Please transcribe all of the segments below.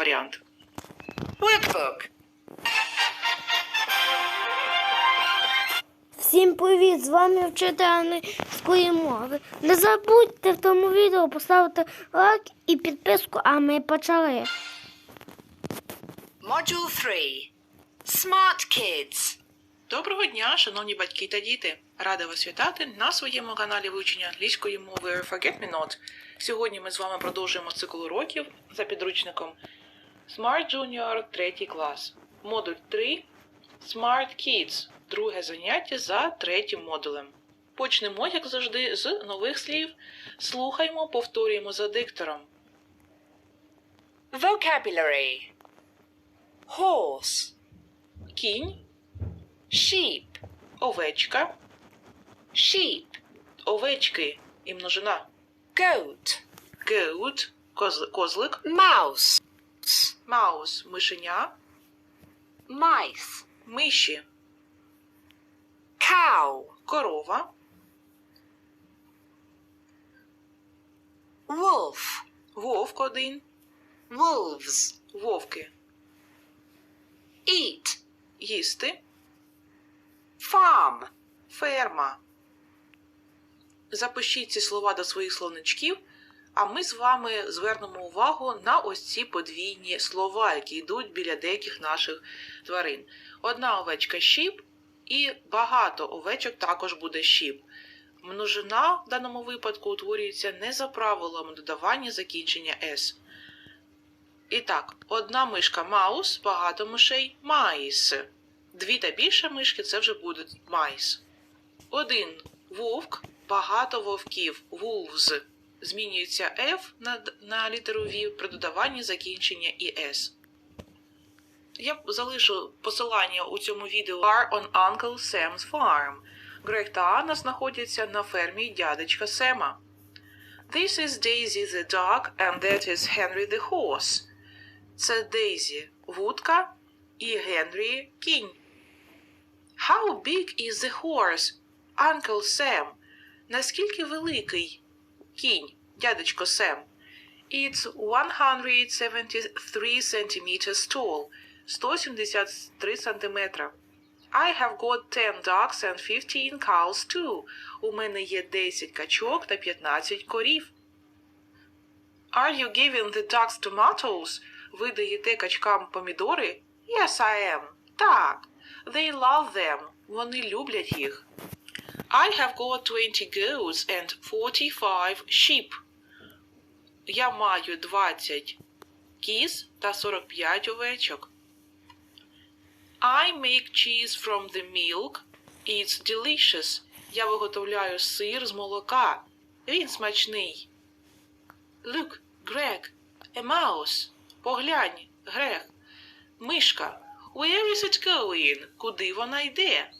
варіант. Workbook. Всім привіт! З вами вчитель англійської мови. Не забудьте в тому відео поставити лайк і підписку, а ми почали. Module 3. Smart Kids. Доброго дня, шановні батьки та діти! Рада вас вітати на своєму каналі вивчення англійської мови Forget Me Not. Сьогодні ми з вами продовжуємо цикл уроків за підручником Smart Junior 3 клас. Модуль 3 Smart Kids. Друге заняття за третім модулем. Почнемо, як завжди, з нових слів. Слухаймо, повторюємо за диктором. Vocabulary. Horse. Кінь, Sheep. овечка, Sheep. овечки і множина. Goat. Goat – коз- козлик, Mouse. Маус – мишеня, Mice. миші, Cow. корова, Wolf. вовк один, Wolves. вовки, Eat. їсти, Farm. ферма. Запишіть ці слова до своїх словничків, а ми з вами звернемо увагу на ось ці подвійні слова, які йдуть біля деяких наших тварин. Одна овечка щіп, і багато овечок також буде щіп. Множина в даному випадку утворюється не за правилами додавання закінчення S. І так, одна мишка маус, багато мишей майс. Дві та більше мишки це вже будуть майс. Один вовк, багато вовків, wolves. Змінюється F на, на літеру V при додаванні закінчення і S. Я залишу посилання у цьому відео Are on Uncle Sam's Farm. Грег та Анна знаходяться на фермі дядечка Сема. This is Daisy the dog and that is Henry the horse. Це Дейзі вудка і Генрі кінь. How big is the horse, Uncle Sam? Наскільки великий кінь, дядечко Сем? It's 173 centimeters tall. 173 сантиметра. I have got 10 ducks and 15 cows too. У мене є 10 качок та 15 корів. Are you giving the ducks tomatoes? Ви даєте качкам помідори? Yes, I am. Так. They love them. Вони люблять їх. I have got 20 goats and 45 sheep. Я маю 20 кіз та 45 овечок. I make cheese from the milk. It's delicious. Я виготовляю сир з молока. Він смачний. Look, Greg, a mouse. Поглянь, Грег. Мишка. Where is it going? Куди вона йде?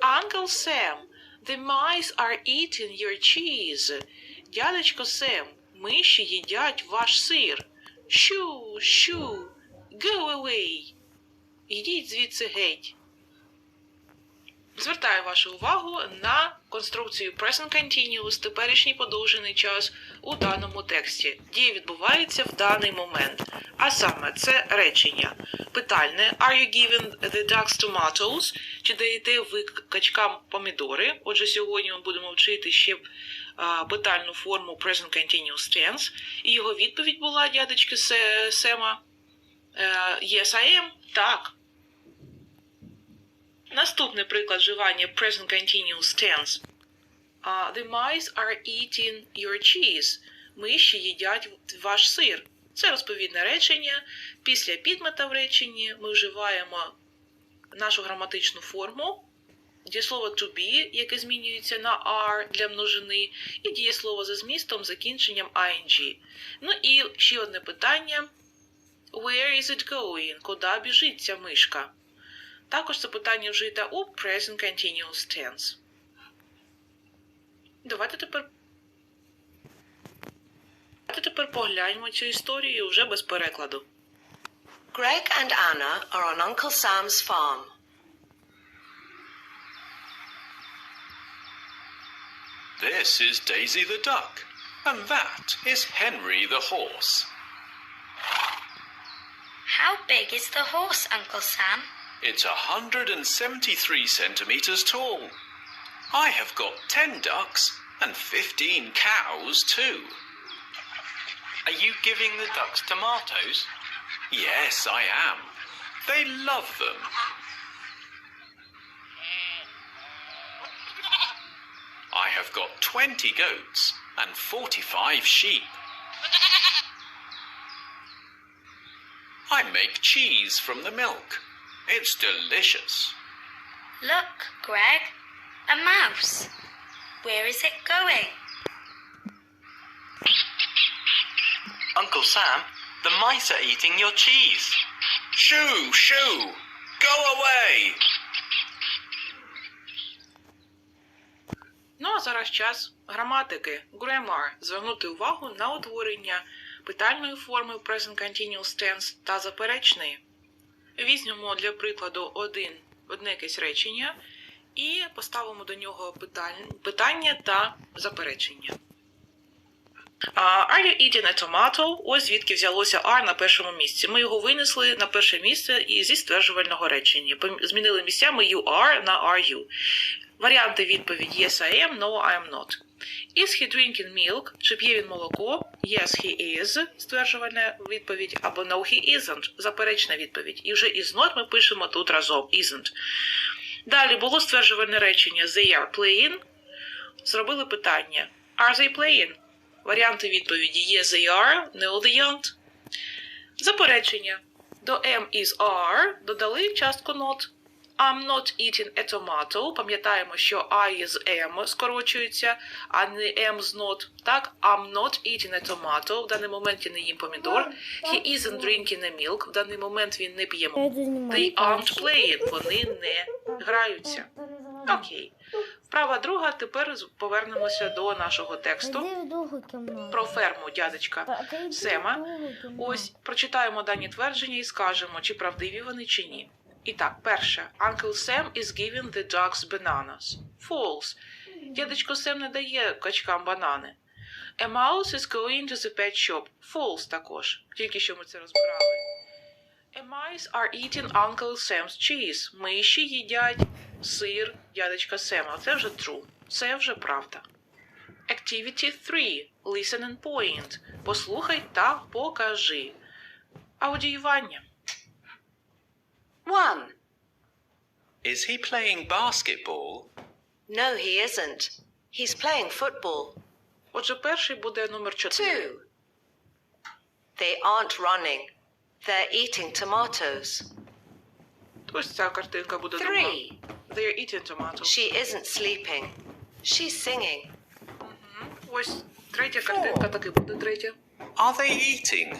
Uncle Sam, the mice are eating your cheese. Дядечко Сем, миші їдять ваш сир. Шу, шу, go away. Йдіть звідси геть. Звертаю вашу увагу на конструкцію Present Continuous, теперішній подовжений час у даному тексті. Дія відбувається в даний момент. А саме це речення. Питальне Are you giving the ducks tomatoes? Чи даєте ви качкам помідори? Отже, сьогодні ми будемо вчити ще питальну форму Present Continuous Tense. І його відповідь була дядечки Сема. Yes, I am. Так. Наступний приклад вживання Present Continuous Tense. The mice are eating your cheese. Миші їдять ваш сир. Це розповідне речення. Після підмета в реченні ми вживаємо нашу граматичну форму, дієслово to be, яке змінюється на are для множини, і дієслово за змістом закінченням ing. Ну і ще одне питання. Where is it going? Куди біжить ця мишка? Також це питання вжите у Present Continuous Tense. Давайте тепер. Давайте тепер погляньмо цю історію вже без перекладу. Greg and Anna are on Uncle Sam's farm. This is Daisy the duck, and that is Henry the horse. How big is the horse, Uncle Sam? It's 173 centimeters tall. I have got 10 ducks and 15 cows too. Are you giving the ducks tomatoes? Yes, I am. They love them. I have got 20 goats and 45 sheep. I make cheese from the milk. It's delicious. Look, Greg, a mouse. Where is it going? Uncle Sam, the mice are eating your cheese. Shoo, shoo! Go away! Зараз час граматики grammar. Звернути увагу на утворення питальної форми present continuous tense та заперечної. Візьмемо для прикладу один, одне якесь речення і поставимо до нього питання та заперечення. Are you eating a tomato? Ось звідки взялося are на першому місці. Ми його винесли на перше місце і зі стверджувального речення. Змінили місцями you are на are you. Варіанти відповіді Yes, I am, No, I am not. Is he drinking milk? Чи п'є він молоко? Yes, he is, стверджувальна відповідь, або No, he isn't, заперечна відповідь. І вже із not ми пишемо тут разом isn't. Далі було стверджувальне речення They are playing. Зробили питання Are they playing? Варіанти відповіді Yes, they are, No, they aren't. Заперечення. До am is are додали частку not. I'm not eating a tomato. Пам'ятаємо, що I з am скорочується, а не am з not. Так, I'm not eating a tomato. В даний момент я не їм помідор. He isn't drinking a milk. В даний момент він не п'є. They aren't playing. Вони не граються. Окей. Вправа друга. Тепер повернемося до нашого тексту про ферму дядечка Сема. Ось прочитаємо дані твердження і скажемо, чи правдиві вони чи ні. І так, перше. Uncle Sam is giving the dogs bananas. False. Дядечко Сем не дає качкам банани. A mouse is going to the pet shop. False також. Тільки що ми це розбирали. A mice are eating Uncle Sam's cheese. Миші їдять сир дядечка Сема. Це вже true. Це вже правда. Activity 3. Listen and point. Послухай та покажи. Аудіювання. 1. Is he playing basketball? No, he isn't. He's playing football. Отже, перший буде номер 4. 2. They aren't running. They're eating tomatoes. Ось ця картинка буде друга. 3. They're eating tomatoes. She isn't sleeping. She's singing. Ось третя картинка таки буде третя. Are they eating?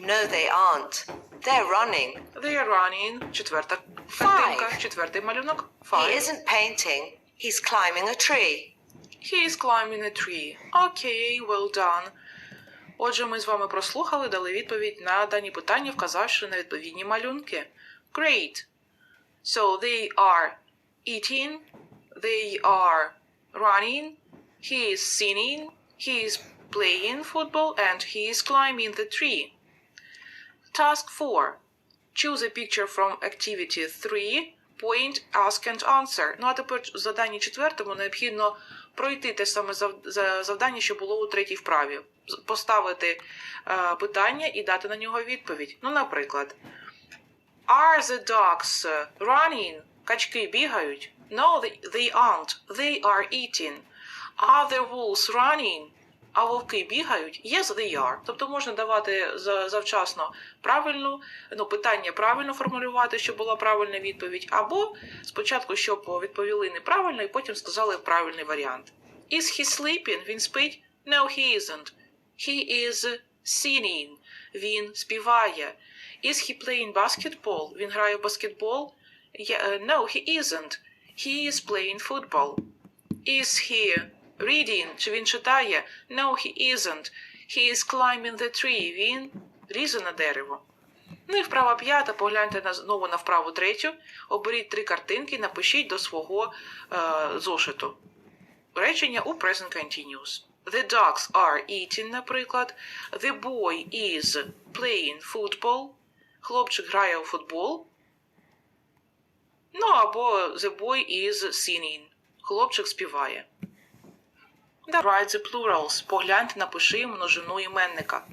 No, they aren't. They're running. They are running. Четверта картинка. Five. Четвертий малюнок. He Five. isn't painting. He's climbing a tree. He is climbing a tree. Окей, well done. Отже, ми з вами прослухали, дали відповідь на дані питання, вказавши на відповідні малюнки. Great. So they are eating, they are running, he is singing, he is playing football, and he is climbing the tree. Task 4. Choose a picture from activity 3. Point, ask and answer. Ну а тепер в заданні четвертому необхідно пройти те саме зав- завдання, що було у третій вправі. Поставити е, питання і дати на нього відповідь. Ну, наприклад, Are the dogs uh, running? Качки бігають? No, they aren't. They are eating. Are the wolves running? А вовки бігають? Yes, they. Тобто можна давати за- завчасно правильну, ну, питання правильно формулювати, щоб була правильна відповідь, або спочатку, щоб відповіли неправильно, і потім сказали правильний варіант. Is he sleeping? Він спить? No, he isn't. He is singing. Він співає. Is he playing basketball? Він грає в баскетбол? Yeah, uh, no, he isn't. He is playing football. Is he reading? Чи він читає? No, he isn't. He is climbing the tree. Він різе на дерево. Ну і вправа п'ята, погляньте на, знову на вправу третю, оберіть три картинки, напишіть до свого е, зошиту. Речення у present continuous. The dogs are eating, наприклад. The boy is playing football. Хлопчик грає у футбол. Ну або the boy is singing. Хлопчик співає. Да, write the plurals. Погляньте, напиши множину іменника.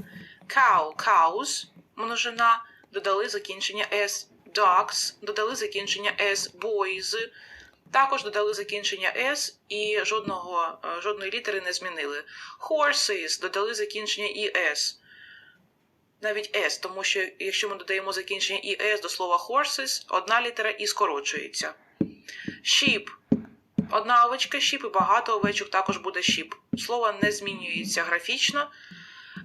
Cow, cows, множина, додали закінчення s. Dogs, додали закінчення s. Boys, також додали закінчення s і жодного, е, жодної літери не змінили. Horses, додали закінчення es. Навіть s, тому що якщо ми додаємо закінчення es до слова horses, одна літера і скорочується. Sheep, Одна овечка щіп і багато овечок також буде щіп. Слово не змінюється графічно,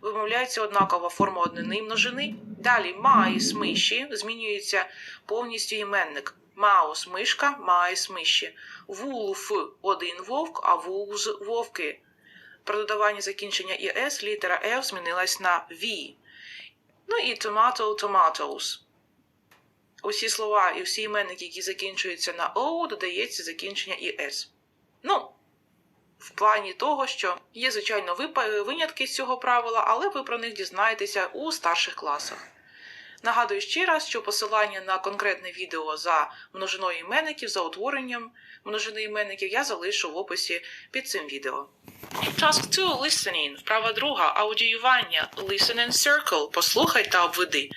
вимовляється однакова форма однини і множини. Далі майс миші змінюється повністю іменник. Маус мишка, майс миші. Вулф один вовк, а вулз вовки. При додаванні закінчення іс літера F змінилась на V. Ну і tomato tomatoes. Усі слова і всі іменники, які закінчуються на «о», додається закінчення «іс». Ну, в плані того, що є, звичайно, винятки з цього правила, але ви про них дізнаєтеся у старших класах. Нагадую ще раз, що посилання на конкретне відео за множиною іменників, за утворенням множини іменників я залишу в описі під цим відео. Task 2 – listening. Вправа друга – аудіювання. Listen and circle. Послухай та обведи.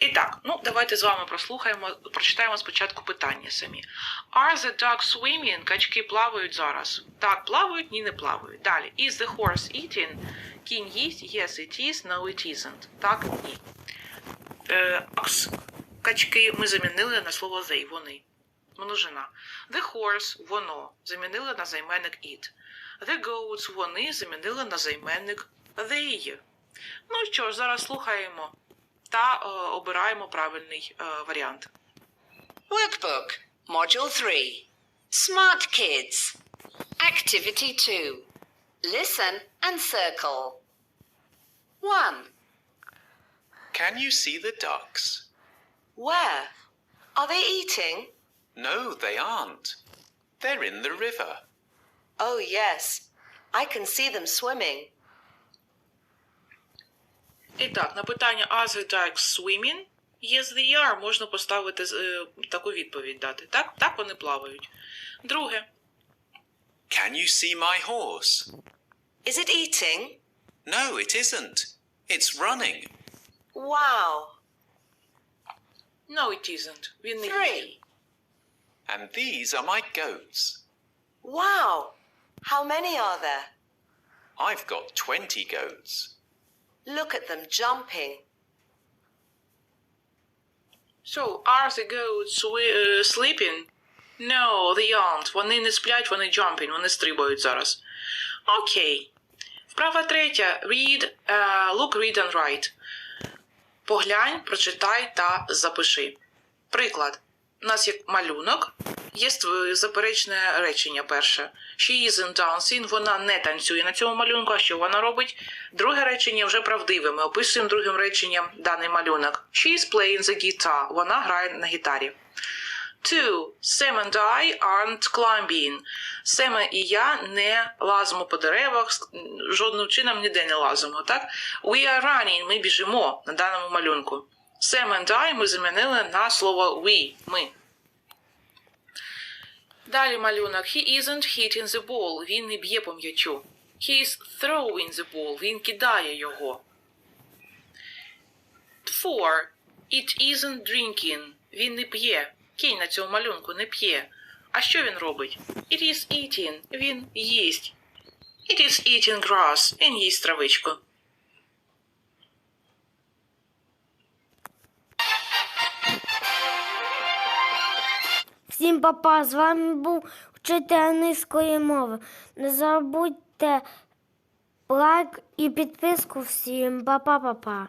І так, ну давайте з вами прослухаємо, прочитаємо спочатку питання самі. Are the ducks swimming? Качки плавають зараз. Так, плавають, ні, не плавають. Далі. Is the horse eating? Кінь їсть? Yes, it is. No, it isn't. Так, ні. Е, ducks, качки ми замінили на слово they, вони. Множина. The horse, воно, замінили на займенник it. The goats, вони замінили на займенник they. Ну що ж, зараз слухаємо та е, обираємо правильний е, варіант. Workbook, Module 3. Smart Kids. Activity 2. Listen and circle. 1. Can you see the ducks? Where? Are they eating? No, they aren't. They're in the river. Oh, yes. I can see them swimming. І так, на питання Are the ducks swimming? Yes, they are. Можна поставити е, таку відповідь дати. Так, так вони плавають. Друге. Can you see my horse? Is it eating? No, it isn't. It's running. Wow. No, it isn't. Він не їсть. 3. And these are my goats. Wow. How many are there? I've got 20 goats. Look at them jumping. So, are the goats swi- е, sleeping? No, they aren't. Вони не сплять, вони jumping, вони стрибають зараз. Окей. Вправа третя. Read, е, look, read and write. Поглянь, прочитай та запиши. Приклад. У нас є малюнок, є заперечне речення перше. She isn't dancing, вона не танцює на цьому малюнку, а що вона робить? Друге речення вже правдиве. Ми описуємо другим реченням даний малюнок. She is playing the guitar, вона грає на гітарі. Two. Sam and I aren't climbing. Сема і я не лазимо по деревах, жодним чином ніде не лазимо, так? We are running, ми біжимо на даному малюнку. Sam and I ми замінили на слово we, ми. Далі малюнок. He isn't hitting the ball. Він не б'є по м'ячу. He is throwing the ball. Він кидає його. Four. It isn't drinking. Він не п'є. Кінь на цьому малюнку не п'є. А що він робить? It is eating. Він їсть. It is eating grass. Він їсть травичку. Всім папа, з вами був вчитель англійської мови. Не забудьте лайк і підписку всім. Па-па-па-па.